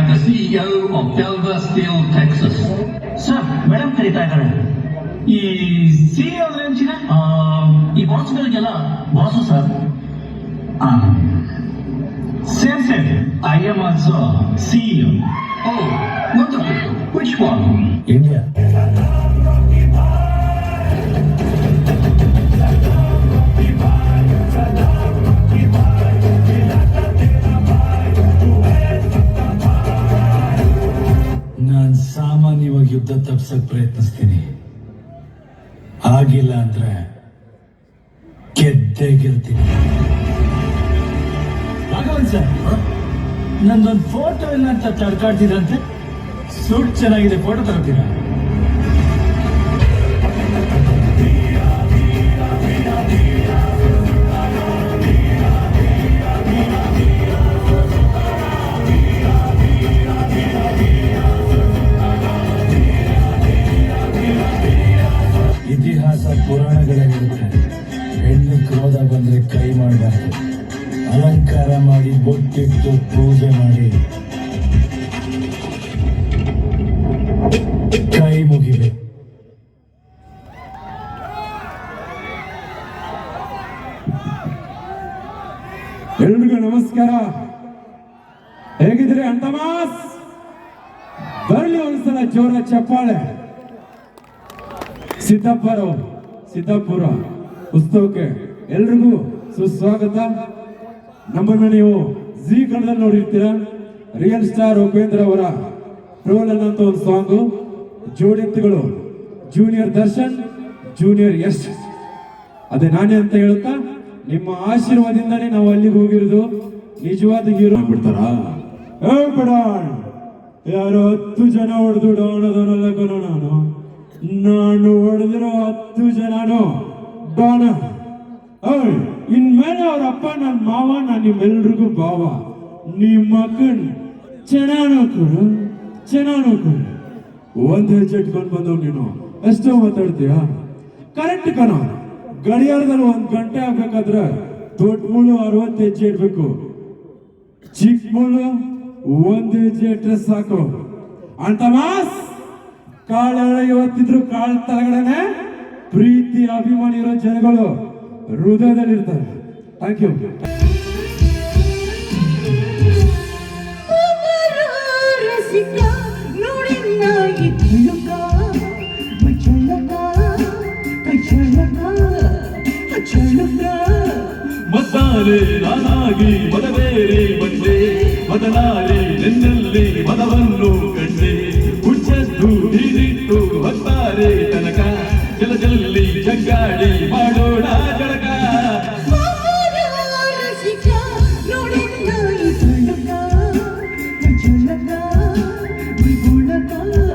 am the CEO of Delver Steel Texas. Sir madam ಕರೀತಾ ಇದ್ದಾರೆ ಈ ಸಿಇಒ ರೇಂಜಿನ ಈ ಬಾಸ್ಗಳಿಗೆಲ್ಲ boss sir same same I am also CEO oh wonderful which one India. ನಾನು ಸಾಮಾನ್ಯವಾಗಿ ಯುದ್ಧ ತಪ್ಸಕ್ ಪ್ರಯತ್ನಿಸ್ತೀನಿ. ಆಗಿಲ್ಲ ಅಂದ್ರೆ ಗೆದ್ದೇ ಗೆಲ್ತೀನಿ ಸರ್ ನಂದೊಂದು ಫೋಟೋ ಇಲ್ಲ ಅಂತ ತಡ್ಕಾಡ್ತೀರಂತೆ ಸೂಟ್ ಚೆನ್ನಾಗಿದೆ ಫೋಟೋ ತಗೋತೀರಾ? ಪುರಾಣಗಳಲ್ಲಿರುತ್ತೆ ಹೆಣ್ಣು ಕ್ರೋಧ ಬಂದ್ರೆ ಕೈ ಮಾಡಬಾರ್ದು. ಅಲಂಕಾರ ಮಾಡಿ, ಬೊಟ್ಟಿಟ್ಟು ಪೂಜೆ ಮಾಡಿ. ಕೈ ಮುಗಿಬೇಕು ಎಲ್ರಿಗೂ ನಮಸ್ಕಾರ. ಹೇಗಿದ್ರೆ ಅಂತಮಾಸ್? ಬರ್ಲಿ ಒಂದ್ಸಲ ಜೋರ ಚಪ್ಪಾಳೆ. ಸಿದ್ದಾಪುರ ಸಿದ್ದಾಪುರ ಉತ್ಸವಕ್ಕೆ ಎಲ್ರಿಗೂ ಸುಸ್ವಾಗತ. ನಮ್ಮನ್ನ ನೀವು ಜಿ ಕನ್ನಡದಲ್ಲಿ ನೋಡಿರ್ತೀರ? ರಿಯಲ್ ಸ್ಟಾರ್ ಉಪೇಂದ್ರ ಅವರ ಟ್ರೋಲ್ ಅನ್ನೋಂಥ ಒಂದು ಸಾಂಗು. ಜೋಡಿತ್ತುಗಳು ಜೂನಿಯರ್ ದರ್ಶನ್ ಜೂನಿಯರ್ ಯಶ್. ಅದೇ ನಾನೇ ಅಂತ ಹೇಳುತ್ತಾ ನಿಮ್ಮ ಆಶೀರ್ವಾದದಿಂದಾನೇ ನಾವು ಅಲ್ಲಿಗೆ ಹೋಗಿರೋದು ನಿಜವಾದ ಹೀರೋ. ಬಿಡ್ತಾರ ಯಾರೋ ಹತ್ತು ಜನ ಹೊಡೆದು ಡೌನ್ ಅದನ್ನಲ್ಲ ನಾನು. ನಾನು ಹೊಡೆದಿರೋ ಹತ್ತು ಜನನು ಬಾಣ. ಓಯ್ ಇನ್ಮೇಲೆ ಅವ್ರ ಅಪ್ಪ ನನ್ನ ಮಾವ, ನಾನು ನಿಮ್ಮೆಲ್ರಿಗೂ ಭಾವ. ನಿಮ್ಮ ಅಕ್ಕನ್ ಚೆನ್ನಾಗಿ ನೋಡ್ಕೊಡು ಚೆನ್ನಾಗಿ ನೋಡ್ಕೊಡು. ಒಂದು ಹೆಜ್ಜೆ ಇಟ್ಕೊಂಡು ಬಂದವ್ ನೀನು. ಎಷ್ಟೋ ಮಾತಾಡ್ತೀಯ? ಕರೆಕ್ಟ್ ಕಣ. ಗಡಿಯಾರದಲ್ಲಿ ಒಂದು ಗಂಟೆ ಆಗ್ಬೇಕಾದ್ರೆ ದೊಡ್ಡ ಮುಳ್ಳು ಅರವತ್ತು ಹೆಜ್ಜೆ ಇಡ್ಬೇಕು. ಚಿಕ್ಕ ಮುಳ್ಳು ಒಂದ್ ಹೆಜ್ಜೆ ಇಟ್ರೆ ಸಾಕು. ಅಂತ ಮಾಸ್! ಕಾಳ ಇವತ್ತಿದ್ರು ಕಾಳ ತಳಗಡೆನೆ ಪ್ರೀತಿ, ಅಭಿಮಾನಿ ಇರೋ ಜನಗಳು ಹೃದಯದಲ್ಲಿರ್ತಾರೆ. ಥ್ಯಾಂಕ್ ಯು ಮದ್ದಾಲೆ, ನಾನಾಗಿ ಮದಬೇರೆ ಬಂದೆ ಬದಲಾರೆ ನಿನ್ನಲ್ಲಿ ಮದವನ್ನು ಕಂಡೆ. Oh.